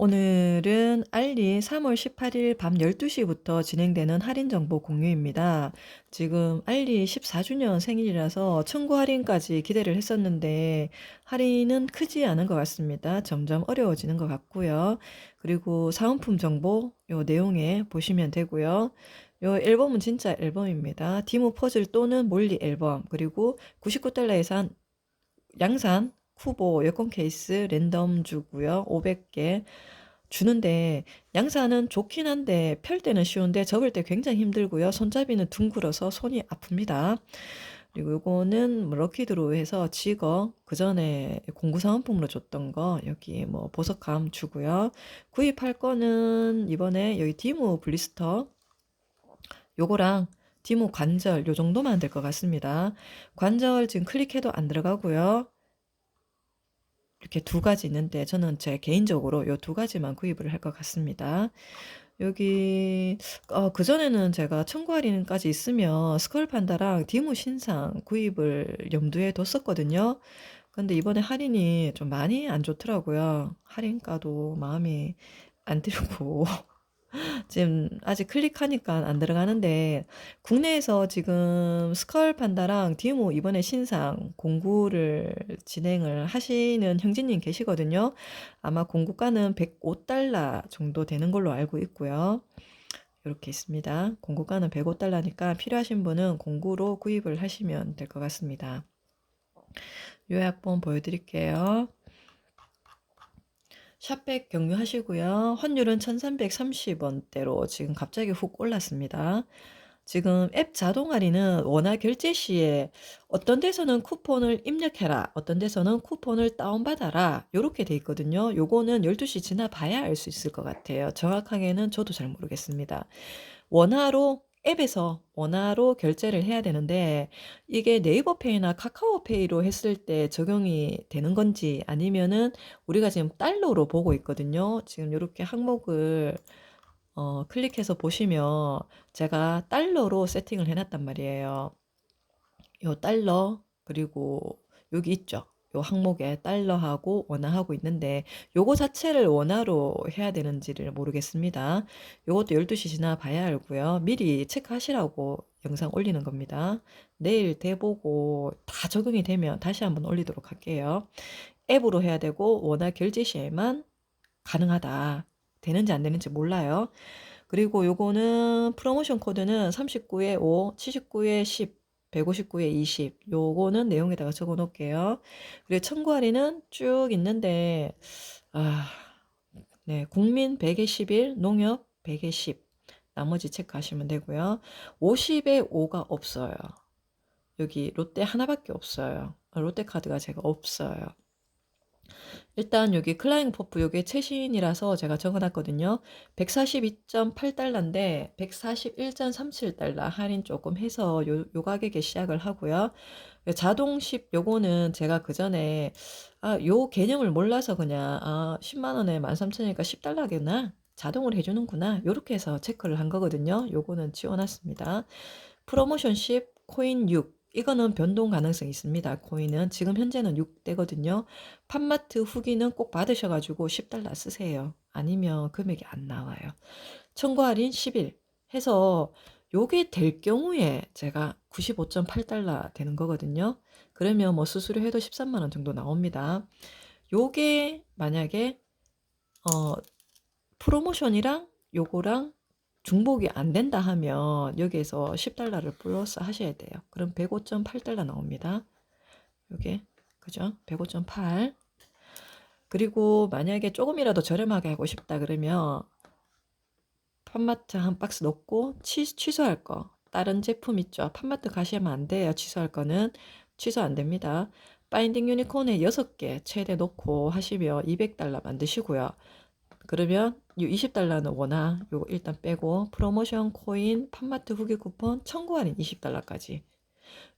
오늘은 알리 3월 18일 밤 12시부터 진행되는 할인 정보 공유입니다. 지금 알리 14주년 생일이라서 청구 할인까지 기대를 했었는데 할인은 크지 않은 것 같습니다. 점점 어려워지는 것 같고요. 그리고 사은품 정보 요 내용에 보시면 되고요. 요 앨범은 진짜 앨범입니다. 디모 퍼즐 또는 몰리 앨범 그리고 99달러에 산 양산 쿠보 여권 케이스 랜덤 주고요. 500개 주는데 양산은 좋긴 한데 펼 때는 쉬운데 접을 때 굉장히 힘들고요. 손잡이는 둥글어서 손이 아픕니다. 그리고 요거는 뭐 럭키드로 해서 직어 그 전에 공구 사은품으로 줬던 거 여기 뭐 보석감 주고요. 구입할 거는 이번에 여기 디모 블리스터 요거랑 디모 관절 요 정도만 될 것 같습니다. 관절 지금 클릭해도 안 들어가고요. 이렇게 두 가지 있는데 저는 제 개인적으로 요 두 가지만 구입을 할 것 같습니다. 여기 어, 그전에는 제가 청구 할인까지 있으면 스컬 판다랑 디모 신상 구입을 염두에 뒀었거든요. 근데 이번에 할인이 좀 많이 안 좋더라고요. 할인가도 마음이 안 들고 지금 아직 클릭하니까 안 들어가는데 국내에서 지금 스컬 판다랑 디모 이번에 신상 공구를 진행을 하시는 형제님 계시거든요. 아마 공구가는 105달러 정도 되는 걸로 알고 있고요. 이렇게 있습니다. 공구가는 105달러니까 필요하신 분은 공구로 구입을 하시면 될 것 같습니다. 요약본 보여드릴게요. 샵백 경유하시고요. 환율은 1330원대로 지금 갑자기 훅 올랐습니다. 지금 앱 자동 할인은 원화 결제 시에 어떤 데서는 쿠폰을 입력해라, 어떤 데서는 쿠폰을 다운받아라, 요렇게 돼 있거든요. 요거는 12시 지나 봐야 알 수 있을 것 같아요. 정확하게는 저도 잘 모르겠습니다. 원화로 앱에서 원화로 결제를 해야 되는데 이게 네이버페이나 카카오페이로 했을 때 적용이 되는 건지 아니면은 우리가 지금 달러로 보고 있거든요. 지금 이렇게 항목을 어, 클릭해서 보시면 제가 달러로 세팅을 해놨단 말이에요. 요 달러 그리고 여기 있죠. 요 항목에 달러하고 원화하고 있는데 요거 자체를 원화로 해야 되는지를 모르겠습니다. 요것도 12시 지나 봐야 알고요. 미리 체크하시라고 영상 올리는 겁니다. 내일 대보고 다 적용이 되면 다시 한번 올리도록 할게요. 앱으로 해야 되고 원화 결제 시에만 가능하다. 되는지 안 되는지 몰라요. 그리고 요거는 프로모션 코드는 39에 5, 79에 10, 159에 20. 요거는 내용에다가 적어 놓을게요. 그리고 청구 할인은 쭉 있는데, 아, 네. 국민 100에 11, 농협 100에 10. 나머지 체크하시면 되고요. 50에 5가 없어요. 여기 롯데 하나밖에 없어요. 롯데카드가 제가 없어요. 일단 여기 클라잉 퍼프 요게 최신이라서 제가 적어놨거든요. 142.8달러인데 141.37달러 할인 조금 해서 요, 요 가격에 시작을 하고요. 자동십 요거는 제가 그 전에 아, 요 개념을 몰라서 그냥 아, 10만 원에 13,000원이니까 10달러겠나? 자동으로 해주는구나. 요렇게 해서 체크를 한 거거든요. 요거는 지워놨습니다. 프로모션 10, 코인 6, 이거는 변동 가능성이 있습니다. 코인은 지금 현재는 6대거든요. 팜마트 후기는 꼭 받으셔가지고 10달러 쓰세요. 아니면 금액이 안 나와요. 청구 할인 10일 해서 요게 될 경우에 제가 95.8달러 되는 거거든요. 그러면 뭐 수수료 해도 13만 원 정도 나옵니다. 요게 만약에 어 프로모션이랑 요거랑 중복이 안 된다 하면 여기에서 10달러를 플러스 하셔야 돼요. 그럼 105.8달러 나옵니다. 요게 그죠? 105.8 그리고 만약에 조금이라도 저렴하게 하고 싶다 그러면 팜마트 한 박스 넣고 취, 취소할 거 다른 제품 있죠. 팜마트 가시면 안 돼요. 취소할 거는 취소 안 됩니다. 바인딩 유니콘에 6개 최대 넣고 하시면 200달러 만드시고요. 그러면 이 20달러는 원화 요거 일단 빼고 프로모션 코인 팜마트 후기 쿠폰 청구 할인 20달러까지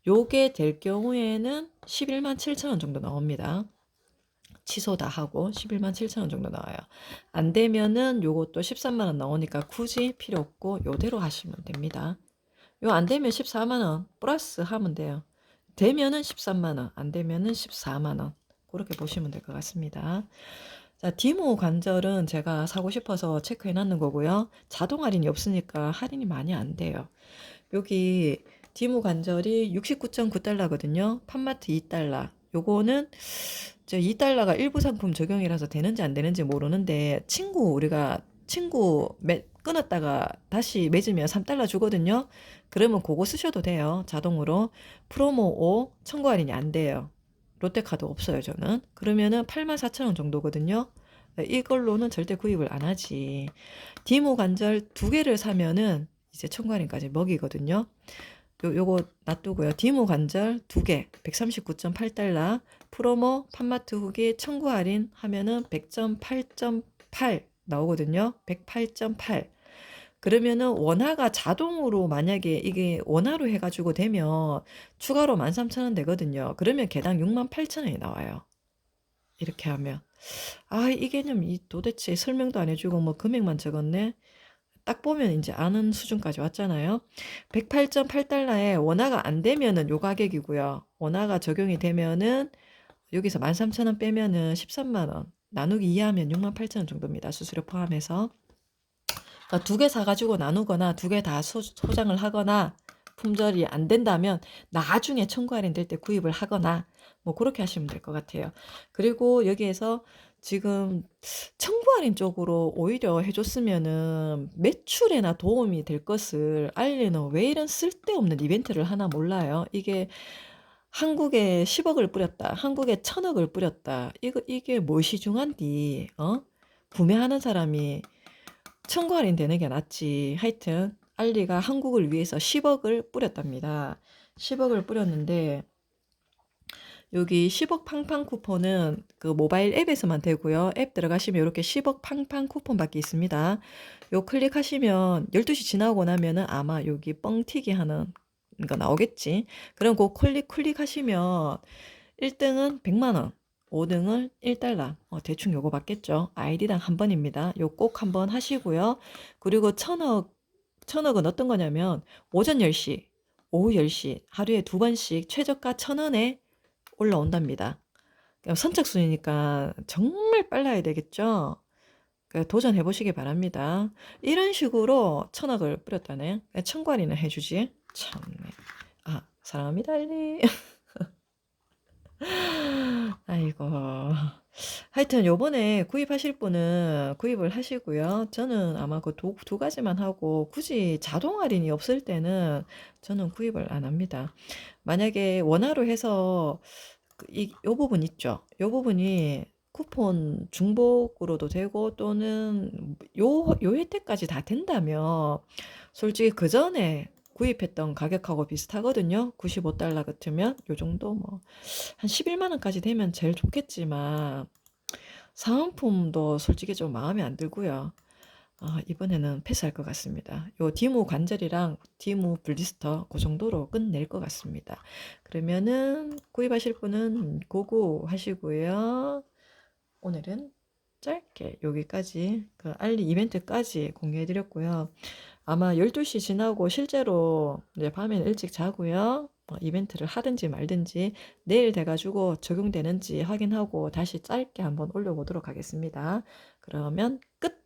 요게 될 경우에는 11만 7천 원 정도 나옵니다. 취소 다 하고 11만 7천 원 정도 나와요. 안 되면은 요것도 13만 원 나오니까 굳이 필요 없고 요대로 하시면 됩니다. 요 안 되면 14만 원 플러스 하면 돼요. 되면은 13만 원, 안 되면은 14만 원. 그렇게 보시면 될 것 같습니다. 자, 디모 관절은 제가 사고 싶어서 체크해 놨는 거고요. 자동 할인이 없으니까 할인이 많이 안 돼요. 여기 디모 관절이 69.9달러거든요. 팜마트 2달러. 요거는 저 2달러가 일부 상품 적용이라서 되는지 안 되는지 모르는데 친구 우리가 친구 매, 끊었다가 다시 맺으면 3달러 주거든요. 그러면 그거 쓰셔도 돼요. 자동으로. 프로모 5 청구 할인이 안 돼요. 롯데카드 없어요, 저는. 그러면은 84,000원 정도거든요. 이걸로는 절대 구입을 안 하지. 디모 관절 두 개를 사면은 이제 청구 할인까지 먹이거든요. 요, 요거 놔두고요. 디모 관절 두 개, 139.8달러. 프로모 팜마트 후기 청구 할인 하면은 100.8.8 나오거든요. 108.8. 그러면은 원화가 자동으로 만약에 이게 원화로 해 가지고 되면 추가로 13,000 원 되거든요. 그러면 개당 68,000 원이 나와요. 이렇게 하면. 아, 이 개념, 이 도대체 설명도 안 해 주고 뭐 금액만 적었네. 딱 보면 이제 아는 수준까지 왔잖아요. 108.8 달러에 원화가 안 되면은 요 가격이고요. 원화가 적용이 되면은 여기서 13,000 원 빼면은 13만원. 나누기 2 하면 68,000 원 정도입니다. 수수료 포함해서. 그러니까 두 개 사가지고 나누거나 두 개 다 소장을 하거나 품절이 안 된다면 나중에 청구 할인 될 때 구입을 하거나 뭐 그렇게 하시면 될 것 같아요. 그리고 여기에서 지금 청구 할인 쪽으로 오히려 해줬으면은 매출에나 도움이 될 것을 알리는 왜 이런 쓸데없는 이벤트를 하나 몰라요. 이게 한국에 10억을 뿌렸다. 한국에 1000억을 뿌렸다. 이거 이게 무엇이 중한디? 어? 구매하는 사람이 청구 할인 되는 게 낫지. 하여튼 알리가 한국을 위해서 10억을 뿌렸답니다. 10억을 뿌렸는데 여기 10억 팡팡 쿠폰은 그 모바일 앱에서만 되고요. 앱 들어가시면 이렇게 10억 팡팡 쿠폰밖에 있습니다. 요 클릭하시면 12시 지나고 나면은 아마 여기 뻥튀기 하는 거 나오겠지. 그럼 그 클릭 클릭하시면 1등은 100만 원, 5등은 1달러. 어, 대충 요거 받겠죠. 아이디당 한 번입니다. 요 꼭 한 번 하시고요. 그리고 천억 천억은 어떤 거냐면 오전 10시, 오후 10시 하루에 두 번씩 최저가 천 원에 올라온답니다. 선착순이니까 정말 빨라야 되겠죠. 그러니까 도전해 보시기 바랍니다. 이런 식으로 천억을 뿌렸다네. 청관이는 해주지. 참네. 아 사랑합니다 알리. 아이고. 하여튼 요번에 구입하실 분은 구입을 하시고요. 저는 아마 그 두, 두 가지만 하고 굳이 자동 할인이 없을 때는 저는 구입을 안 합니다. 만약에 원화로 해서 그 이, 요 부분 있죠. 요 부분이 쿠폰 중복으로도 되고 또는 요, 요 혜택까지 다 된다면 솔직히 그 전에 구입했던 가격하고 비슷하거든요. 95달러 같으면 요 정도 뭐 한 11만 원까지 되면 제일 좋겠지만 사은품도 솔직히 좀 마음에 안 들고요. 어, 이번에는 패스할 것 같습니다. 요 디모 관절이랑 디모 블리스터 그 정도로 끝낼 것 같습니다. 그러면은 구입하실 분은 고고 하시고요. 오늘은 짧게 여기까지 그 알리 이벤트까지 공유해 드렸고요. 아마 12시 지나고 실제로 이제 밤에는 일찍 자고요. 뭐 이벤트를 하든지 말든지 내일 돼가지고 적용되는지 확인하고 다시 짧게 한번 올려보도록 하겠습니다. 그러면 끝!